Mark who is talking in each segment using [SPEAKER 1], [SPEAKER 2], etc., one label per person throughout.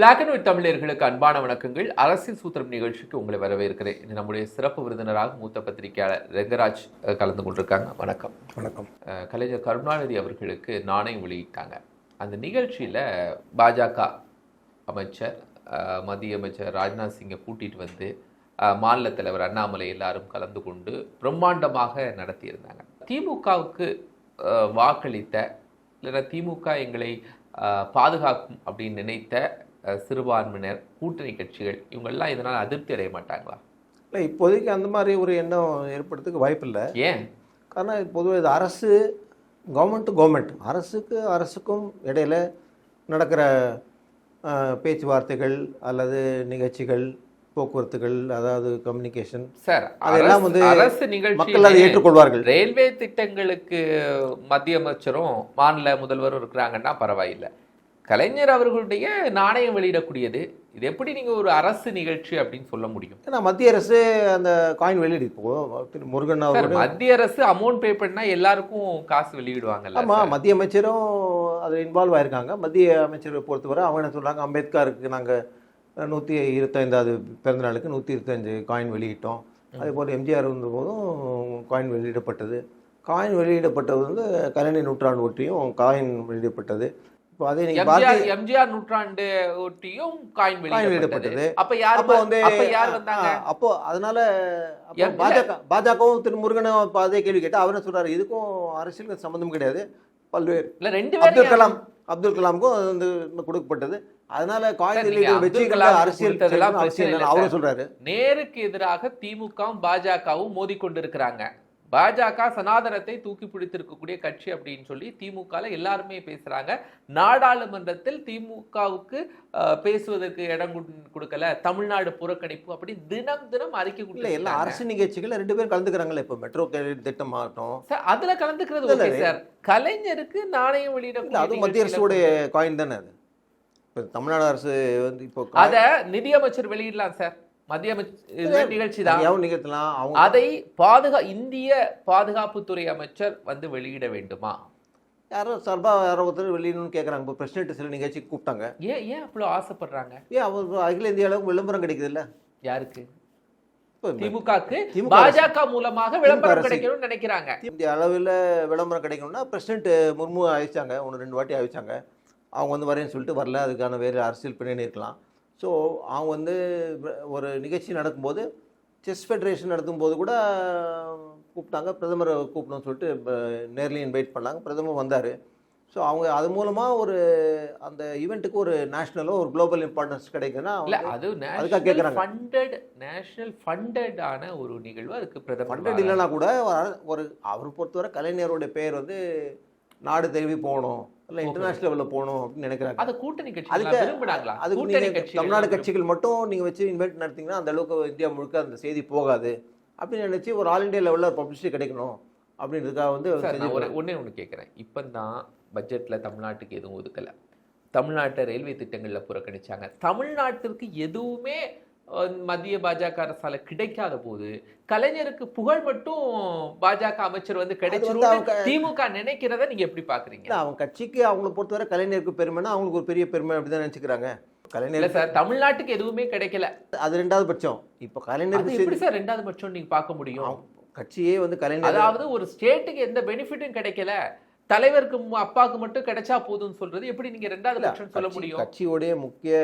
[SPEAKER 1] Black and white தமிழர்களுக்கு அன்பான வணக்கங்கள். அரசியல் சூத்திரம் நிகழ்ச்சிக்கு உங்களை வரவேற்கிறேன். இது நம்முடைய சிறப்பு விருந்தினராக மூத்த பத்திரிகையாளர் ரெங்கராஜ் கலந்து கொண்டிருக்காங்க. வணக்கம்.
[SPEAKER 2] வணக்கம்.
[SPEAKER 1] கலைஞர் கருணாநிதி அவர்களுக்கு நாணயம் வெளியிட்டாங்க. அந்த நிகழ்ச்சியில பாஜக அமைச்சர் மத்திய அமைச்சர் ராஜ்நாத் சிங்கை கூட்டிட்டு வந்து மாநில தலைவர் அண்ணாமலை எல்லாரும் கலந்து கொண்டு பிரம்மாண்டமாக நடத்தியிருந்தாங்க. திமுகவுக்கு வாக்களித்த இல்லைன்னா திமுக எங்களை பாதுகாக்கும் அப்படின்னு நினைத்த சிறுபான்மையினர் கூட்டணி கட்சிகள் இவங்கெல்லாம் இதனால் அதிருப்தி அடைய மாட்டாங்களா?
[SPEAKER 2] இல்லை இப்போதைக்கு அந்த மாதிரி ஒரு எண்ணம் ஏற்படுறதுக்கு வாய்ப்பில்லை
[SPEAKER 1] ஏன்?
[SPEAKER 2] காரணம் பொதுவாக இது அரசு கவர்மெண்ட் கவர்மெண்ட் அரசுக்கு அரசுக்கும் இடையில நடக்கிற பேச்சுவார்த்தைகள் அல்லது நிகழ்ச்சிகள் போக்குவரத்துகள் அதாவது கம்யூனிகேஷன்
[SPEAKER 1] சார்
[SPEAKER 2] அதெல்லாம் வந்து
[SPEAKER 1] அரசு
[SPEAKER 2] மக்கள் அதை
[SPEAKER 1] நிகழ்ச்சி
[SPEAKER 2] ஏற்றுக்கொள்வார்கள்.
[SPEAKER 1] ரயில்வே திட்டங்களுக்கு மத்திய அமைச்சரும் மாநில முதல்வரும் இருக்கிறாங்கன்னா பரவாயில்லை. கலைஞர் அவர்களுடைய நாணயம் வெளியிடக்கூடியது. இது எப்படி நீங்க ஒரு அரசு நிகழ்ச்சி அப்படின்னு சொல்ல முடியும்?
[SPEAKER 2] ஏன்னா மத்திய அரசு அந்த காயின் வெளியிடு இப்போ திரு முருகன்
[SPEAKER 1] சார்
[SPEAKER 2] அவரோட
[SPEAKER 1] மத்திய அரசு அமௌண்ட் பே பண்ணா எல்லாருக்கும் காசு வெளியிடுவாங்கல்ல
[SPEAKER 2] ஆமாம்? மத்திய அமைச்சரும் அதில் இன்வால்வ் ஆயிருக்காங்க. மத்திய அமைச்சரை பொறுத்தவரை அவங்க என்ன சொல்றாங்க? அம்பேத்கருக்கு நாங்கள் நூற்றி இருபத்தைந்தாவது பிறந்த நாளுக்கு நூற்றி இருபத்தஞ்சு காயின் வெளியிட்டோம். அதே போல் எம்ஜிஆர் இருந்தபோதும் காயின் வெளியிடப்பட்டது. காயின் வெளியிடப்பட்டது வந்து கலைஞர் நூற்றாண்டு ஒட்டியும் காயின் வெளியிடப்பட்டது. அதே
[SPEAKER 1] எம்ஜிஆர் நூற்றாண்டு ஒட்டியும் காயின் வெளியிடப்பட்டது. அப்ப யார்
[SPEAKER 2] அப்போ வந்து
[SPEAKER 1] யார் வந்தாங்க?
[SPEAKER 2] அப்போ அதனால பாஜக பாஜகவும் திரு முருகனும் அதே கேள்வி கேட்டால் அவர் சொல்றாரு இதுக்கும் அரசியலுக்கும் சம்மந்தம் கிடையாது. பல்வேறு
[SPEAKER 1] இல்ல ரெண்டு
[SPEAKER 2] அப்துல் கலாம் அப்துல் கலாமுக்கும் வந்து கொடுக்கப்பட்டது. அதனால அரசியல் அவரும் சொல்றாரு.
[SPEAKER 1] நேருக்கு எதிராக திமுகவும் பாஜகவும் மோதிக்கொண்டிருக்கிறாங்க. பாஜக சனாதனத்தை தூக்கி பிடித்திருக்கக்கூடிய கட்சி அப்படின்னு சொல்லி திமுகல எல்லாருமே பேசுறாங்க. நாடாளுமன்றத்தில் திமுகவுக்கு பேசுவதற்கு இடம் கொடு- கொடுக்கல. தமிழ்நாடு புறக்கணிப்பு அப்படி தினம் தினம் அறிக்கை
[SPEAKER 2] இல்ல எல்லா அரசு நிகழ்ச்சிகள் ரெண்டு பேரும் கலந்துக்கிறாங்கல்ல இப்ப. மெட்ரோ திட்டம் ஆகட்டும்
[SPEAKER 1] சார் அதுல கலந்துக்கிறது ஓகே சார். கலைஞருக்கு நாணயம்
[SPEAKER 2] இல்ல அதுவும் மத்திய அரசுடைய
[SPEAKER 1] வெளியிட
[SPEAKER 2] காயின் தானே அது. இப்ப தமிழ்நாடு அரசு வந்து இப்போ
[SPEAKER 1] அத நிதியமைச்சர் வெளியிடலாம் சார். மத்திய அமைச்சர் நிகழ்ச்சி தான் அதை பாதுகா இந்திய பாதுகாப்புத்துறை அமைச்சர் வந்து வெளியிட வேண்டுமா?
[SPEAKER 2] யாரோ சார்பா யாரோ ஒருத்தர் வெளியிடணும்னு கேட்குறாங்க இப்போ பிரசிடென்ட் சில நிகழ்ச்சிக்கு கூப்பிட்டாங்க.
[SPEAKER 1] ஏன் ஏன் அவ்வளோ ஆசைப்படுறாங்க?
[SPEAKER 2] ஏன் அவர் அகில இந்திய அளவுக்கு விளம்பரம் கிடைக்குது இல்ல
[SPEAKER 1] யாருக்கு திமுகக்கு. பாஜக மூலமாக விளம்பரம். கிடைக்கணும்னு நினைக்கிறாங்க.
[SPEAKER 2] இந்திய அளவில் விளம்பரம் கிடைக்கணும்னா பிரசிடென்ட் முர்மு அழைச்சாங்க. ஒன்று ரெண்டு வாட்டி அழைச்சாங்க. அவங்க வந்து வரேன்னு சொல்லிட்டு வரல. அதுக்கான வேறு அரசியல் பின்னணி இருக்கலாம். ஸோ அவங்க வந்து ஒரு நிகழ்ச்சி நடக்கும்போது செஸ் ஃபெடரேஷன் நடத்தும்போது கூட கூப்பிட்டாங்க. பிரதமரை கூப்பிடணும்னு சொல்லிட்டு ப- நேர்ல இன்வைட் பண்ணாங்க. பிரதமர் வந்தார். ஸோ அவங்க அது மூலமாக ஒரு அந்த ஈவெண்ட்டுக்கு ஒரு நேஷ்னலோ ஒரு குளோபல் இம்பார்ட்டன்ஸ் கிடைக்குன்னா அவங்க
[SPEAKER 1] அது
[SPEAKER 2] அதுக்காக
[SPEAKER 1] நேஷனல்
[SPEAKER 2] கேக்குறாங்க.
[SPEAKER 1] ஃபண்டட் நேஷனல் ஃபண்டட் ஆன ஒரு நிகழ்வு. அதுக்கு பிரதமர்
[SPEAKER 2] ஃபண்டட் இல்லைன்னா கூட ஒரு அவர் பொறுத்தவரை கலைஞருடைய பேர் வந்து நாடு தழுவி போகணும். இல்லை இன்டர்நேஷனல் லெவலில் போகணும் அப்படின்னு நினைக்கிறாங்க.
[SPEAKER 1] அது கூட்டணி கட்சி
[SPEAKER 2] அதுக்கு-
[SPEAKER 1] கூட்டணி
[SPEAKER 2] நீங்க
[SPEAKER 1] கட்சி
[SPEAKER 2] தமிழ்நாடு கட்சிகள் மட்டும் நீங்க வச்சு இன்வைட் நடத்தீங்கன்னா அந்த அளவுக்கு இந்தியா முழுக்க அந்த செய்தி போகாது. அப்படின்னு நினைச்சு ஒரு ஆல் இந்தியா லெவலில் பப்ளிசிட்டி கிடைக்கணும் அப்படின்றதுக்காக வந்து
[SPEAKER 1] ஒரு. ஒண்ணே ஒன்று கேட்குறேன். இப்போ தான் பட்ஜெட்டில் தமிழ்நாட்டுக்கு எதுவும் ஒதுக்கலை. தமிழ்நாட்டை ரயில்வே திட்டங்களில் புறக்கணிச்சாங்க. தமிழ்நாட்டிற்கு எதுவுமே மத்திய பாஜக அரசால கிடைக்காத போது கலைஞருக்கு புகழ் மட்டும் பாஜக அமைச்சர் வந்து கிடைச்சிரும் திமுக நினைக்கிறத நீங்க எப்படி பாக்குறீங்க?
[SPEAKER 2] அவங்க கட்சிக்கு அவங்கள பொறுத்தவரை கலைஞருக்கு பெருமைன்னா அவங்களுக்கு ஒரு பெரிய பெருமை அப்படிதான் நினைச்சுக்கிறாங்க. கலைஞர்
[SPEAKER 1] சார் தமிழ்நாட்டுக்கு எதுவுமே கிடைக்கல.
[SPEAKER 2] அது ரெண்டாவது பட்சம். இப்போ கலைஞருக்கு
[SPEAKER 1] எப்படி
[SPEAKER 2] சரி-
[SPEAKER 1] ரெண்டாவது பட்சம் நீங்க பார்க்க முடியும்?
[SPEAKER 2] கட்சியே வந்து கலைஞர்
[SPEAKER 1] அதாவது ஒரு ஸ்டேட்டுக்கு எந்த பெனிஃபிட்டும் கிடைக்கல தலைவருக்கு அப்பாவுக்கு மட்டும் கிடைச்சா போதும்னு சொல்றது எப்படி நீங்க ரெண்டாவது பட்சம் சொல்ல முடியும்?
[SPEAKER 2] கட்சியோடைய முக்கிய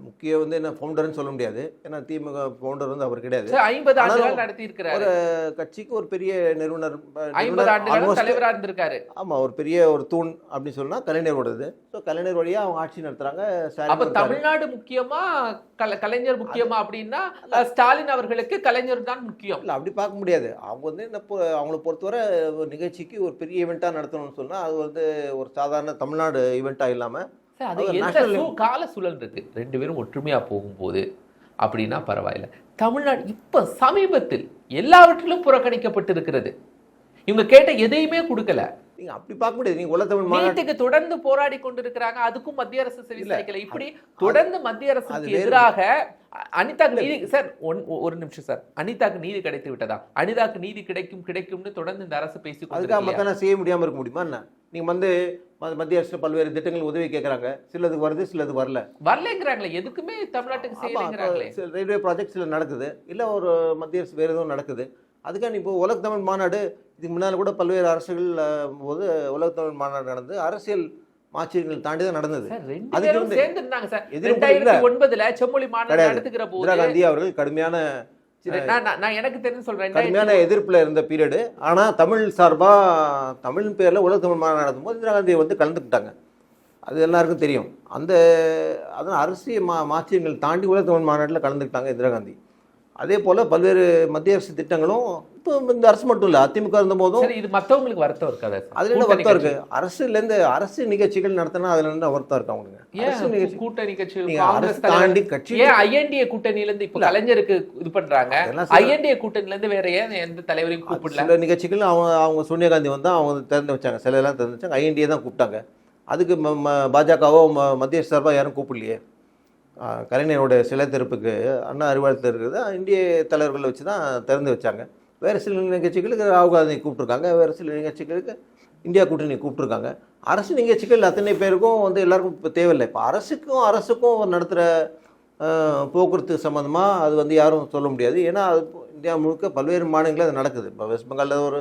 [SPEAKER 2] முக்கிய வந்து என்ன ஃபவுண்டர்னு சொல்ல முடியாது. ஏன்னா திமுக ஃபவுண்டர் வந்து அவர் கிடையாது.
[SPEAKER 1] ஐம்பது ஆண்டுகள் நடத்தி இருக்கிறாரு
[SPEAKER 2] ஒரு கட்சிக்கு ஒரு பெரிய நிறுவனர்
[SPEAKER 1] ஐம்பது ஆண்டுகள்
[SPEAKER 2] almost-
[SPEAKER 1] தலைவரா இருந்திருக்காரு.
[SPEAKER 2] ஆமா ஒரு பெரிய ஒரு தூண் அப்படின்னு சொன்னா கலைஞரோடது ஸோ கலைஞர் வழியா அவங்க ஆட்சி நடத்துறாங்க.
[SPEAKER 1] அப்ப. தமிழ்நாடு முக்கியமா கல- கலைஞர் முக்கியமா அப்படின்னா ஸ்டாலின் அவர்களுக்கு கலைஞர் தான் முக்கியம்.
[SPEAKER 2] இல்ல அப்படி பார்க்க முடியாது. அவங்க வந்து என்ன பொ- அவங்கள பொறுத்தவரை ஒரு நிகழ்ச்சிக்கு ஒரு பெரிய ஈவெண்ட்டாக நடத்தணும்னு சொன்னா அது வந்து ஒரு சாதாரண தமிழ்நாடு ஈவெண்ட்டாக இல்லாம
[SPEAKER 1] சார், அது எந்த கால சூழல் இருக்கு ரெண்டு பேரும் ஒற்றுமையா போகும்போது அப்படின்னா பரவாயில்ல. தமிழ்நாடு இப்ப சமீபத்தில் எல்லாவற்றிலும் புறக்கணிக்கப்பட்டிருக்கிறது. இவங்க கேட்ட எதையுமே கொடுக்கல.
[SPEAKER 2] நீங்க அப்படி பார்க்க முடியாது. நீங்க உலக தமிழ்
[SPEAKER 1] தொடர்ந்து போராடி கொண்டிருக்கிறாங்க. அதுக்கும் மத்திய அரசு சாய்க்கல இப்படி தொடர்ந்து மத்திய அரசுக்கு எதிராக அனிதாக்கு நீதி சார் ஒன்- ஒரு நிமிஷம் சார். அனிதாக்கு நீதி கிடைத்து விட்டதா? அனிதாக்கு நீதி கிடைக்கும் கிடைக்கும்னு தொடர்ந்து இந்த அரசு பேசி
[SPEAKER 2] அதுக்காக? மத்தன செய்ய முடியாம இருக்க முடியுமா என்ன? நீங்க வந்து மத்திய அரசு பல்வேறு திட்டங்கள் உதவி கேட்கறாங்க சிலதுக்கு வருது சிலது வரல.
[SPEAKER 1] வரலைங்கிறாங்களே எதுக்குமே தமிழ்நாட்டுக்கு செய்யலைங்கிறாங்களே?
[SPEAKER 2] ரயில்வே ப்ராஜெக்ட் சில நடக்குது. இல்ல ஒரு மத்திய அரசு வேற எதுவும் நடக்குது. அதுக்காக இப்போ உலக தமிழ் மாநாடு இதுக்கு முன்னால் கூட பல்வேறு அரசுகள் போது உலக தமிழ் மாநாடு நடந்து அரசியல் மாச்சரியங்கள் தாண்டி தான் நடந்தது. அதுக்கு
[SPEAKER 1] பேரும்
[SPEAKER 2] வந்து
[SPEAKER 1] சேர்ந்து இருந்தாங்க சார் ரெண்டாயிரத்தி ஒன்பதுல செம்மொழி மாநாடு. நடத்துகிற போது
[SPEAKER 2] இந்திரா காந்தி அவர்கள் கடுமையான
[SPEAKER 1] நான் எனக்கு தெரிஞ்சு சொல்றேன்.
[SPEAKER 2] கடுமையான எதிர்ப்புல இருந்த பீரியடு ஆனா தமிழ் சார்பா தமிழ் பேர்ல உலக தமிழ் மாநாடு நடத்தும் போது இந்திரா காந்தி வந்து கலந்துக்கிட்டாங்க. அது எல்லாருக்கும் தெரியும். அந்த அதான் அரசியல் மா மாற்றியங்கள் தாண்டி உலக தமிழ் மாநாட்டில் கலந்துக்கிட்டாங்க இந்திரா காந்தி. அதே போல பல்வேறு மத்திய அரசு திட்டங்களும் இப்போ இந்த அரசு மட்டும் இல்லை அதிமுக இருந்த போதும்
[SPEAKER 1] இது மத்தவங்களுக்கு வருத்தம் இருக்காதா
[SPEAKER 2] அதுல என்ன வருத்தம் இருக்கு? அரசுலேருந்து அரசு நிகழ்ச்சிகள் நடத்தினா அதுல என்ன வருத்தம் இருக்கு அவங்களுக்கு அரசு நிகழ்ச்சி
[SPEAKER 1] கூட்டணி கட்சி
[SPEAKER 2] அரசு தாண்டி கட்சி
[SPEAKER 1] ஏன் ஐஎன்டிஏ கூட்டணியில இருந்து இப்ப கலைஞருக்கு இது பண்றாங்க? ஐஎன்டிஏ கூட்டணியில இருந்து வேற ஏன் எந்த தலைவரையும் கூப்பிடல?
[SPEAKER 2] சில நிகழ்ச்சிகள் அவங்க அவங்க சோனியா காந்தி வந்து அவங்க திறந்து வச்சாங்க. சில எல்லாம் திறந்து வச்சாங்க. ஐஎன்டிஏ தான் கூப்பிட்டாங்க. அதுக்கு பாஜகவோ மத்திய சார்பாக யாரும் கூப்பிடலையே? கலைஞரோட சிலை திறப்புக்கு அண்ணா அறிவாலயத்தில் இருக்கிறது இந்திய தலைவர்களை வச்சு தான் திறந்து வச்சாங்க. வேறு சில நிகழ்ச்சிகளுக்கு ராகுல் காந்தி கூப்பிட்ருக்காங்க வேறு சில நிகழ்ச்சிகளுக்கு இந்தியா கூட்டணி கூப்பிட்ருக்காங்க அரசு நிகழ்ச்சிகள் அத்தனை பேருக்கும் வந்து எல்லாருக்கும் இப்போ தேவையில்லை. இப்போ அரசுக்கும் அரசுக்கும் நடத்துகிற போக்குவரத்து சம்மந்தமாக அது வந்து யாரும் சொல்ல முடியாது. ஏன்னா அது இந்தியா முழுக்க பல்வேறு மாநிலங்களில் அது நடக்குது. இப்போ வெஸ்ட் பெங்காலில் ஒரு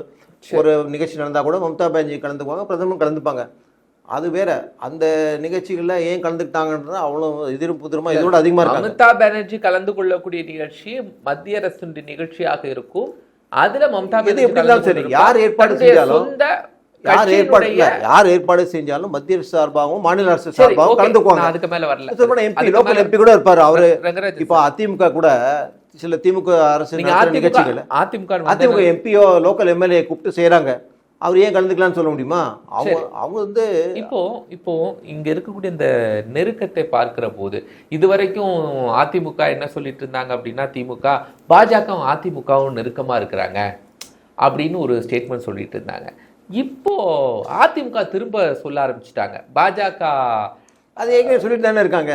[SPEAKER 2] ஒரு நிகழ்ச்சி நடந்தால் கூட மம்தா பானர்ஜி கலந்துக்குவாங்க பிரதமர் கலந்துப்பாங்க. அது வேற. அந்த நிகழ்ச்சிகளில் ஏன் கலந்துக்கிட்டாங்கன்றது அவ்வளோ எதிரும் புதிரமா இதோட அதிகமாக இருக்காங்க.
[SPEAKER 1] மமதா பானர்ஜி கலந்து கொள்ளக்கூடிய நிகழ்ச்சி மத்திய அரசின் நிகழ்ச்சியாக இருக்கும். அதுல மம்தா பானர்ஜி
[SPEAKER 2] எப்படி இருந்தாலும் சரி. யார் ஏற்பாடு செஞ்சாலும், யார் ஏற்பாடு யார் ஏற்பாடு செஞ்சாலும் மத்திய அரசு சார்பாகவும் மாநில அரசு
[SPEAKER 1] சரி,
[SPEAKER 2] சார்பாகவும். கலந்துக்குவாங்க.
[SPEAKER 1] அதுக்கு மேல வரல.
[SPEAKER 2] எம்பி லோக்கல் எம்பி கூட இருப்பாரு அவரு. இப்போ அதிமுக கூட சில திமுக அரசு நிகழ்ச்சிகளை
[SPEAKER 1] அதிமுக
[SPEAKER 2] அதிமுக எம்பியோ லோக்கல் எம்எல்ஏ கூப்பிட்டு செய்றாங்க. அவர் ஏன் கலந்துக்கலாம்னு சொல்ல முடியுமா? அவங்க. அவங்க வந்து
[SPEAKER 1] இப்போ இப்போ இங்க இருக்கக்கூடிய இந்த நெருக்கத்தை பார்க்கிற போது இதுவரைக்கும் அதிமுக என்ன சொல்லிட்டு இருந்தாங்க அப்படின்னா திமுக பாஜகவும் அதிமுகவும் நெருக்கமா இருக்கிறாங்க அப்படின்னு ஒரு ஸ்டேட்மெண்ட் சொல்லிட்டு இருந்தாங்க. இப்போ அதிமுக திரும்ப சொல்ல ஆரம்பிச்சிட்டாங்க. பாஜக
[SPEAKER 2] அது ஏற்கனவே சொல்லிட்டு தானே இருக்காங்க.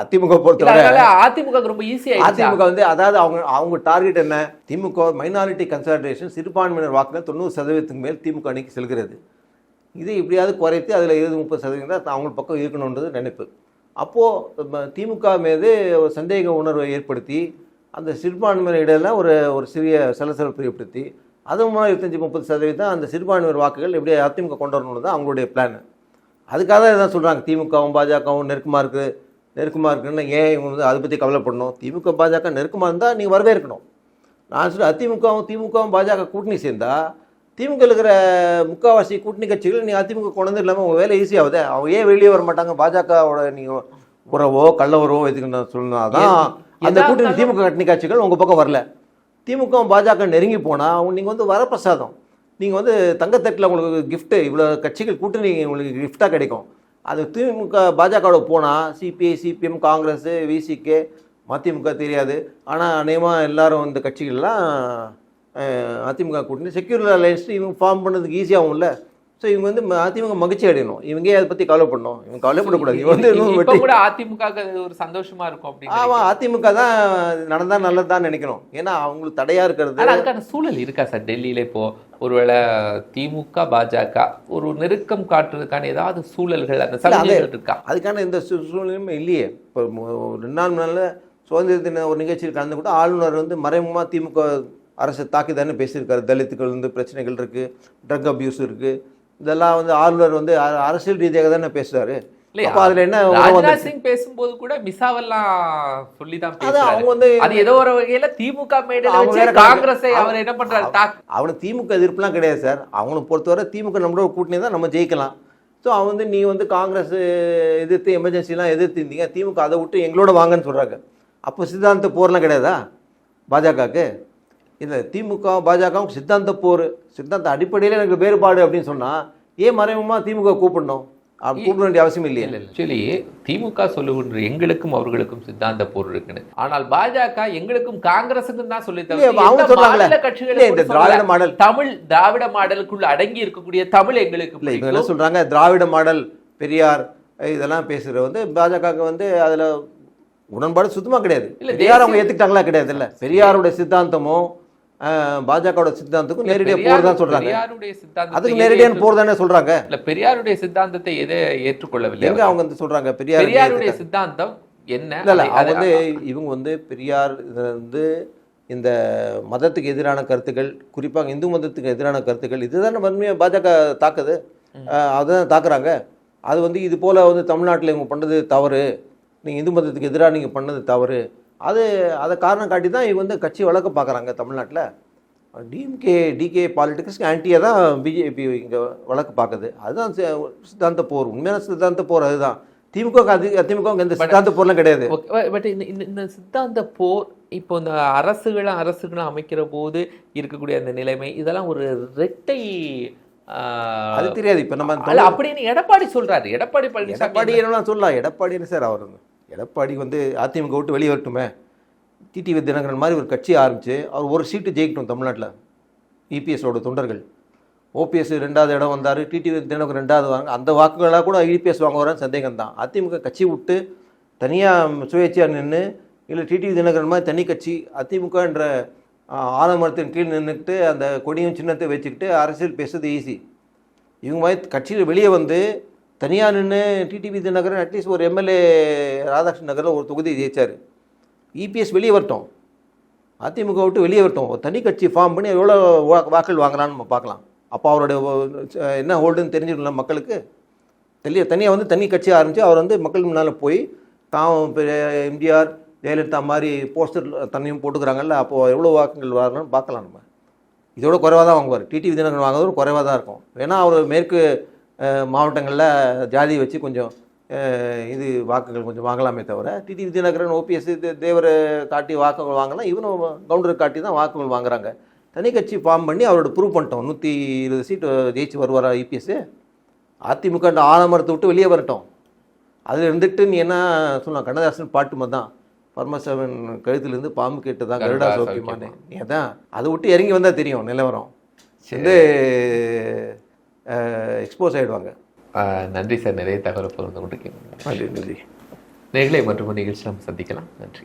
[SPEAKER 2] அதிமுக பொறுத்தவரை
[SPEAKER 1] அதிமுக ரொம்ப ஈஸியா
[SPEAKER 2] அதிமுக வந்து அதாவது அவங்க அவங்க டார்கெட் என்ன? திமுக மைனாரிட்டி கன்சல்டேஷன் சிறுபான்மையினர் வாக்குகள் தொண்ணூறு சதவீதத்துக்கு மேல் திமுக அணிக்கு செல்கிறது. இது எப்படியாவது குறைத்து அதில் இருபது முப்பது சதவீதம் தான் அவங்க பக்கம் இருக்கணுன்றது நினைப்பு. அப்போது திமுக மீது ஒரு சந்தேக உணர்வை ஏற்படுத்தி அந்த சிறுபான்மையினர் இடையில ஒரு ஒரு சிறிய சலசலப்பை ஏற்படுத்தி அது மூலம் இருபத்தஞ்சி முப்பது சதவீதம் அந்த சிறுபான்மையினர் வாக்குகள் எப்படி அதிமுக கொண்டு வரணும்னு தான் அவங்களுடைய பிளான் அதுக்காக தான் சொல்கிறாங்க திமுகவும் பாஜகவும் நெருக்கமாக இருக்குது. நெருக்கமாக இருக்குன்னு ஏன் இவங்க வந்து அதை பற்றி கவலைப்படணும்? திமுக பாஜக நெருக்கமாக இருந்தால் நீங்கள் வரவேற்கணும். நான் சொல்ல அதிமுகவும் திமுகவும் பாஜக கூட்டணி சேர்ந்தா திமுக இருக்கிற முக்காவாசி கூட்டணி கட்சிகள் நீங்கள் அதிமுக கொண்டு இல்லாமல் உங்கள் வேலை ஈஸியாகுதே அவங்க ஏன் வெளியே வர மாட்டாங்க? பாஜகவோட நீங்கள் உறவோ கள்ள உறவோ எதுக்கு சொன்னாதான் அந்த
[SPEAKER 1] எதா
[SPEAKER 2] கூட்டணி திமுக கூட்டணி கட்சிகள் உங்கள் பக்கம் வரல. திமுக பாஜக நெருங்கி போனால் அவங்க நீங்கள் வந்து வரப்பிரசாதம். நீங்கள் வந்து தங்கத்தட்டில் உங்களுக்கு gift இவ்வளோ கட்சிகள் கூட்டணி உங்களுக்கு கிஃப்டாக கிடைக்கும். அது திமுக பாஜகவோட போனால் CPI CPM Congress VCK MDMK தெரியாது. ஆனால் அநேகமாக எல்லாரும் இந்த கட்சிகள்லாம் அதிமுக கூட்டணி செக்யூர் அலையன்ஸ் இவங்க ஃபார்ம் பண்ணுறதுக்கு ஈஸியாகவும் இல்லை ஸோ இவங்க வந்து அதிமுக மகிழ்ச்சி அடையணும். இவங்க அதை பற்றி கவலைப்படணும்? இவங்க கவலைப்படக்கூடாது. இவங்க வந்து இன்னும்
[SPEAKER 1] கூட அதிமுக ஒரு சந்தோஷமா இருக்கும் அப்படின்னு
[SPEAKER 2] ஆமாம் அதிமுக தான் நடந்தால் நல்லதுதான் நினைக்கணும் ஏன்னா அவங்களுக்கு தடையாக இருக்கிறது
[SPEAKER 1] அதுக்கான சூழல் இருக்கா சார் டெல்லியில இப்போ? ஒருவேளை திமுக பாஜக ஒரு நெருக்கம் காட்டுறதுக்கான ஏதாவது சூழல்கள் அந்த சலுகைகள் இருக்கா?
[SPEAKER 2] அதுக்கான எந்த சூ- சூழ்நிலையுமே இல்லையே. இப்போ ரெண்டு நாள் முன்னால சுதந்திர தின ஒரு நிகழ்ச்சியில் கலந்து கூட ஆளுநர் வந்து மறைமுகமாக திமுக அரசை தாக்கி தானே பேசியிருக்காரு. தலித்துகள் வந்து பிரச்சனைகள் இருக்குது ட்ரக் அபியூஸ் இருக்குது இதெல்லாம் வந்து ஆளுநர் வந்து அரசியல் ரீதியாக தானே அப்போ அதில் என்ன
[SPEAKER 1] ராஜ்நாத்? சிங் பேசும்போது கூட மிசாவெல்லாம்
[SPEAKER 2] அது
[SPEAKER 1] பேசுறாரு.
[SPEAKER 2] அவங்க வந்து
[SPEAKER 1] அது ஏதோ ஒரு வகையில திமுக மேடையில. காங்கிரஸை அவர் என்ன பண்றாரு?
[SPEAKER 2] அவனுக்கு திமுக எதிர்ப்புலாம் கிடையாது சார். அவனை பொறுத்தவரை திமுக நம்மளோட கூட்டணி தான் நம்ம ஜெயிக்கலாம். ஸோ அவன் வந்து நீ வந்து காங்கிரஸ் எதிர்த்து எமர்ஜென்சிலாம் எதிர்த்து இருந்தீங்க திமுக அதை விட்டு எங்களோட வாங்கன்னு சொல்கிறாங்க அப்போ சித்தாந்த போர்லாம் கிடையாதா? பாஜகவுக்கு இல்லை திமுக பாஜகவும் சித்தாந்த போர் சித்தாந்த அடிப்படையில் எனக்கு வேறுபாடு அப்படின்னு சொன்னால் ஏன் மறைமுகமாக திமுக கூப்பிடணும்? கூப்பிட வேண்டிய அவசியம் இல்லையே.
[SPEAKER 1] இல்ல இல்ல. ஆக்சுவலி திமுக சொல்லுகின்ற எங்களுக்கும் அவர்களுக்கும் சித்தாந்த போர் இருக்குன்னு ஆனால் பாஜக எங்களுக்கும் காங்கிரசுக்கும் தான் சொல்லி
[SPEAKER 2] அவங்க
[SPEAKER 1] கட்சிகளுக்கும்
[SPEAKER 2] இந்த. திராவிட மாடல்.
[SPEAKER 1] தமிழ் திராவிட மாடலுக்குள்ள அடங்கி இருக்கக்கூடிய தமிழ் எங்களுக்கு.
[SPEAKER 2] என்ன சொல்கிறாங்க திராவிட மாடல் பெரியார் இதெல்லாம் பேசுகிற வந்து பாஜகவுக்கு வந்து அதில் உடன்பாடு சுத்தமாக கிடையாது.
[SPEAKER 1] இல்ல,
[SPEAKER 2] பெரியார் அவங்க ஏற்றுக்கிட்டாங்களா கிடையாது இல்லை பெரியாருடைய சித்தாந்தமும் பாஜகவோட சித்தாந்தத்துக்கும் நேரடியாக போர் தான்
[SPEAKER 1] சித்தாந்தத்தை
[SPEAKER 2] அதுக்கு
[SPEAKER 1] ஏற்று-
[SPEAKER 2] போர் தானே சொல்கிறாங்க
[SPEAKER 1] இல்ல பெரியாருடைய சித்தாந்தத்தை எதை ஏற்றுக்கொள்ளவில்லை
[SPEAKER 2] எங்க? அவங்க வந்து சொல்கிறாங்க பெரியார்
[SPEAKER 1] பெரியாருடைய சித்தாந்தம் என்ன?
[SPEAKER 2] இல்லை
[SPEAKER 1] அதை-
[SPEAKER 2] வந்து இவங்க வந்து பெரியார் இது வந்து இந்த மதத்துக்கு எதிரான கருத்துக்கள் குறிப்பாக இந்து மதத்துக்கு எதிரான கருத்துக்கள் இதுதானே வன்மையாக பாஜக தாக்குது. அதுதான் தாக்குறாங்க. அது வந்து இது போல் வந்து தமிழ்நாட்டில் இவங்க பண்ணது தவறு. நீங்கள் இந்து மதத்துக்கு எதிராக நீங்கள் பண்ணது தவறு. அது அதை காரணம் காட்டி தான் இவங்க வந்து கட்சி வளர்க்க பார்க்குறாங்க தமிழ்நாட்டில். டிஎம்கே டிகே பாலிட்டிக்ஸ்க்கு ஆன்டியாக தான் பிஜேபி இங்கே வழக்கு பார்க்குது. அதுதான் சித்தாந்த போர். உண்மையான சித்தாந்த போர் அதுதான். திமுக அது திமுக எந்த சித்தாந்த போர்லாம் கிடையாது.
[SPEAKER 1] பட் இந்த இந்த- சித்தாந்த போர் இப்போ இந்த அரசுகளை அரசுகளை அமைக்கிற போது இருக்கக்கூடிய அந்த நிலைமை இதெல்லாம் ஒரு இரட்டை ஆஹ்,
[SPEAKER 2] அது தெரியாது. இப்போ நம்ம
[SPEAKER 1] அப்படின்னு எடப்பாடி சொல்றாரு. எடப்பாடி பழனிசாமி
[SPEAKER 2] எடப்பாடி என்ன சொல்லலாம். எடப்பாடி என்ன சார் அவர். எடப்பாடி வந்து அதிமுக விட்டு வெளியே வரட்டுமே? டிடிவி தினகரன் மாதிரி ஒரு கட்சி ஆரம்பித்து அவர் ஒரு சீட்டு ஜெயிக்கட்டும் தமிழ்நாட்டில். இபிஎஸோட தொண்டர்கள். ஓபிஎஸ் ரெண்டாவது இடம் வந்தார் டிடிவி தினகரன் ரெண்டாவது வாங்க அந்த வாக்குகளாக கூட இபிஎஸ் வாங்க வரான்னு சந்தேகம் தான் அதிமுக கட்சி விட்டு தனியாக சுயேட்சையாக நின்று இல்லை டிடிவி தினகரன் மாதிரி தனி கட்சி அதிமுகன்ற ஆலமரத்தின் கீழ் நின்றுக்கிட்டு அந்த கொடியும் சின்னத்தை வச்சுக்கிட்டு அரசியல் பேசுறது ஈஸி இவங்க மாதிரி கட்சியில் வெளியே வந்து தனியாக நின்று டிடிவி தினகரன் அட்லீஸ்ட் ஒரு எம்எல்ஏ ராதாகிருஷ்ணன் நகரில் ஒரு தொகுதி ஜெயிச்சார். இபிஎஸ் வெளியே வரட்டும். அதிமுக விட்டு வெளியே வரட்டும். ஒரு தனி கட்சி ஃபார்ம் பண்ணி எவ்வளோ வா- வாக்குகள் வாங்குறான்னு நம்ம பார்க்கலாம். அப்போ அவருடைய என்ன ஹோல்டுன்னு தெரிஞ்சிடல மக்களுக்கு? தெரிய தனியாக வந்து தனி கட்சி ஆரம்பித்து அவர் வந்து மக்கள் முன்னால் போய் தான் பெரிய எம்ஜிஆர் ஜெயலலிதா மாதிரி போஸ்டர் தண்ணியும் போட்டுக்கிறாங்கல்ல அப்போது எவ்வளோ வாக்குகள் வாங்கலாம்னு பார்க்கலாம் நம்ம. இதோட குறைவாக தான் வாங்குவார். டிடிவி தினகரன் வாங்குறது குறைவாக தான் இருக்கும். ஏன்னா அவர் மேற்கு மாவட்டங்களில் ஜாதி வச்சு கொஞ்சம் இது வாக்குகள் கொஞ்சம் வாங்கலாமே தவிர டிடிவி தினகரன் ஓபிஎஸ் தேவரை காட்டி வாக்குகள் வாங்கலாம் இவனும் கவுண்டர் காட்டி தான் வாக்குகள் வாங்குறாங்க. தனி கட்சி ஃபார்ம் பண்ணி அவரோட ப்ரூவ் பண்ணிட்டோம். நூற்றி இருபது சீட்டு ஜெயிச்சு வருவாரா இபிஎஸ் அதிமுக ஆலமரத்தை விட்டு வெளியே வரட்டும். அதில் இருந்துட்டு நீ என்ன சொல்லலாம் கண்ணதாசன் பாட்டு மாதிரி தான். பரமசிவன் கழுத்துலேருந்து பாம்பு கேட்டதான் கருடா
[SPEAKER 1] கருடா
[SPEAKER 2] சௌக்கியமானே நீ அதான் அதை விட்டு இறங்கி வந்தால் தெரியும் நிலவரம். வந்து எக்ஸ்போஸ் ஆகிடுவாங்க
[SPEAKER 1] நன்றி சார். நிறைய தகவல் பகிர்ந்து கொண்டு
[SPEAKER 2] நன்றி நன்றி.
[SPEAKER 1] நேர்களை மற்றும் நிகழ்ச்சி நம்ம சந்திக்கலாம். நன்றி.